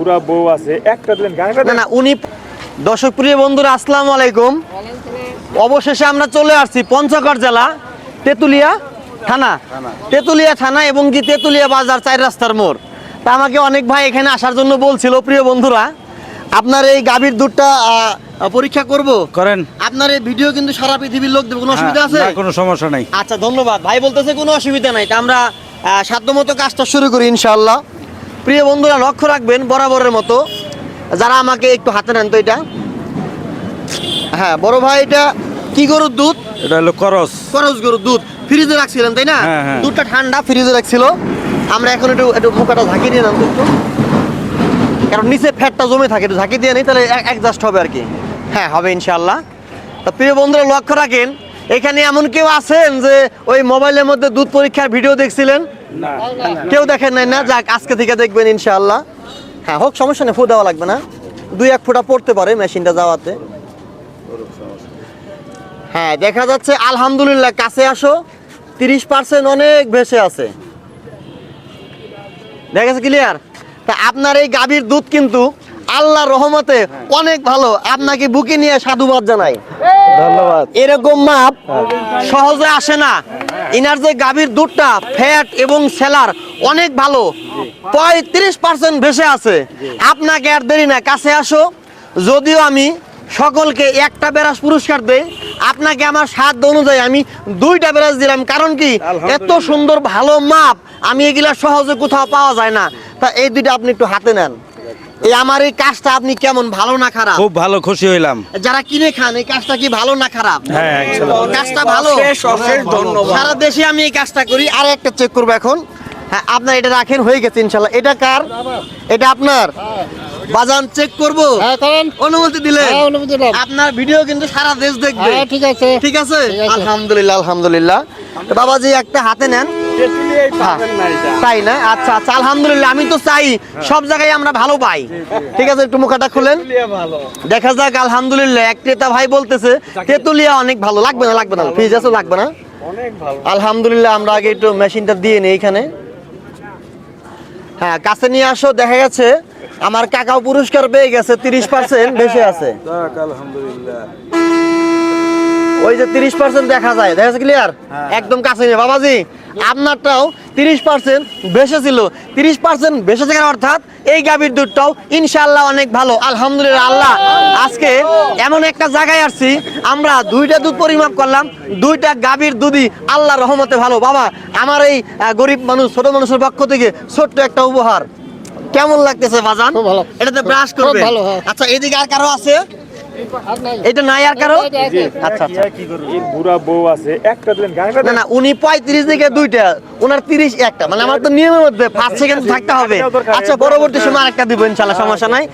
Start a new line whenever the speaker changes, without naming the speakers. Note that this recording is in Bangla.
বুড়া বউ আছে একটা দিলেন
না না উনি দর্শক প্রিয় বন্ধুরা আসসালামু আলাইকুম। অবশেষে আমরা চলে আসছি পঞ্চগড় জেলা তেতুলিয়া থানা। তেতুলিয়া থানা এবং তেতুলিয়া বাজার চার রাস্তার মোড়। তা আমাকে অনেক ভাই এখানে আসার জন্য বলছিল প্রিয় বন্ধুরা আপনার এই গাভীর দুধটা আহ, পরীক্ষা করব?
করেন।
আপনার এই ভিডিও কিন্তু সারা পৃথিবীর লোক দেবে কোনো অসুবিধা আছে?
হ্যাঁ, কোনো সমস্যা নাই।
আচ্ছা ধন্যবাদ। ভাই বলতেছে কোনো অসুবিধা নাই। তা আমরা আহ, সাধ্যমতো কাজটা শুরু করি ইনশাআল্লাহ। প্রিয় বন্ধুরা লক্ষ্য রাখবেন বরাবরের মতো। যারা আমাকে একটু হাতে নেন তো এটা। হ্যাঁ বড় ভাই এটা কি গরুর দুধ?
এটা হলো করস।
খরচ গরুর দুধ। ফ্রিজে রাখছিলেন তাই না?
হ্যাঁ, হ্যাঁ।
দুধটা ঠান্ডা ফ্রিজে রাখছিল। আমরা এখন একটু একটু মুখাটা ঝাঁকিয়ে দিয়ে তো একটু। কারণ নিচে ফ্যাটটা জমে থাকে একটু ঝাঁকি দিয়ে নেই তাহলে অ্যাডজাস্ট হবে আর কি। হ্যাঁ হবে ইনশাল্লাহ তা প্রিয় বন্ধুরা লক্ষ্য রাখেন এখানে এমন কেউ আছেন যে ওই মোবাইলের মধ্যে দুধ পরীক্ষার ভিডিও দেখছিলেন? কেউ দেখেন নাই? না যাক আজকে থেকে দেখবেন ইনশাআল্লাহ। হ্যাঁ হোক সমস্যা নেই ফু দেওয়া লাগবে না। দুই এক ফুটা পড়তে পারে মেশিনটা যাওয়াতে। হ্যাঁ দেখা যাচ্ছে আলহামদুলিল্লাহ কাছে আসো। তিরিশ পার্সেন্ট অনেক ভেসে আছে। দেখা গেছে ক্লিয়ার তা আপনার এই গাভীর দুধ কিন্তু আল্লাহ রহমতে অনেক ভালো। আপনাকে বুকে নিয়ে সাধুবাদ জানাই।
ধন্যবাদ।
এরকম মাপ সহজে আসে না। ইনার যে গাভীর দুধটা ফ্যাট এবং সেলার অনেক ভালো পঁয়ত্রিশ পার্সেন্ট ভেসে আছে। আপনাকে আর দেরি না কাছে আসো। যদিও আমি সকলকে একটা বেরাস পুরস্কার দেই আপনাকে আমার সাধ্য অনুযায়ী আমি দুইটা বেরাস দিলাম। কারণ কি? এত সুন্দর ভালো মাপ আমি এগুলা সহজে কোথাও পাওয়া যায় না। তা এই দুইটা আপনি একটু হাতে নেন। এই আমার এই কাজটা আপনি কেমন ভালো না খারাপ?
খুব ভালো খুশি হইলাম।
যারা কিনে খান এই কাজটা কি ভালো না খারাপ?
হ্যাঁ,
কাজটা ভালো। সারা দেশে আমি এই কাজটা করি। আর একটা চেক করব এখন। হ্যাঁ আপনার এটা রাখেন হয়ে গেছে ইনশাল্লাহ। এটা কার? এটা আপনার? বাজান চেক করব।
হ্যাঁ
অনুমতি দিলে
হ্যাঁ।
আপনার ভিডিও কিন্তু সারা দেশ দেখবে।
হ্যাঁ ঠিক আছে।
ঠিক আছে? আলহামদুলিল্লাহ আলহামদুলিল্লাহ। বাবাজি একটা হাতে নেন। তাই না? আচ্ছা আচ্ছা আলহামদুলিল্লাহ আমি তো চাই। সব জায়গায় আমরা ভালো পাই। ঠিক আছে একটু মুখাটা খুলেন। দেখা যাক আলহামদুলিল্লাহ এক ক্রেতা ভাই বলতেছে তেতুলিয়া অনেক ভালো। লাগবে না লাগবে না। ফ্রিজ আছে লাগবে না। আলহামদুলিল্লাহ আমরা আগে একটু মেশিনটা দিয়ে নিই এখানে। হ্যাঁ কাছে নিয়ে আসো, দেখা গেছে আমার কাকাও পুরস্কার পেয়ে গেছে, তিরিশ পার্সেন্ট বেশি আছে।
আলহামদুলিল্লাহ।
ওই যে তিরিশ পার্সেন্ট দেখা যায় দেখা যাচ্ছে ক্লিয়ার একদম কাছে নিয়ে বাবাজি আপনারটাও তিরিশ পার্সেন্ট বেশি ছিল। তিরিশ পার্সেন্ট বেশি থাকার অর্থাৎ এই গাভীর দুধটাও ইনশাল্লাহ অনেক ভালো। আলহামদুলিল্লাহ আল্লাহ। আজকে এমন একটা জায়গায় আসছি আমরা দুইটা দুধ পরিমাপ করলাম দুইটা গাভীর দুধই আল্লাহ রহমতে ভালো। বাবা আমার এই আহ, গরিব মানুষ ছোট মানুষের পক্ষ থেকে ছোট্ট একটা উপহার। কেমন লাগতেছে বাজান?
খুব ভালো।
এটাতে ব্রাশ
খুব
করবে
ভালো, হ্যাঁ।
আচ্ছা এদিকে আর কারও আছে?
নাই
এটা নাই আর
কারও?
আচ্ছা আচ্ছা।
কি করব? এই বুড়া বউ আছে। একটা দিলেন গাড়িটা
না না উনি পঁয়ত্রিশ থেকে দুইটা ওনার তিরিশ একটা। মানে আমার তো নিয়মের মধ্যে পাঁচ সেকেন্ড থাকতে হবে। আচ্ছা পরবর্তী সময় আরেকটা দিব ইনশাল্লাহ সমস্যা নাই।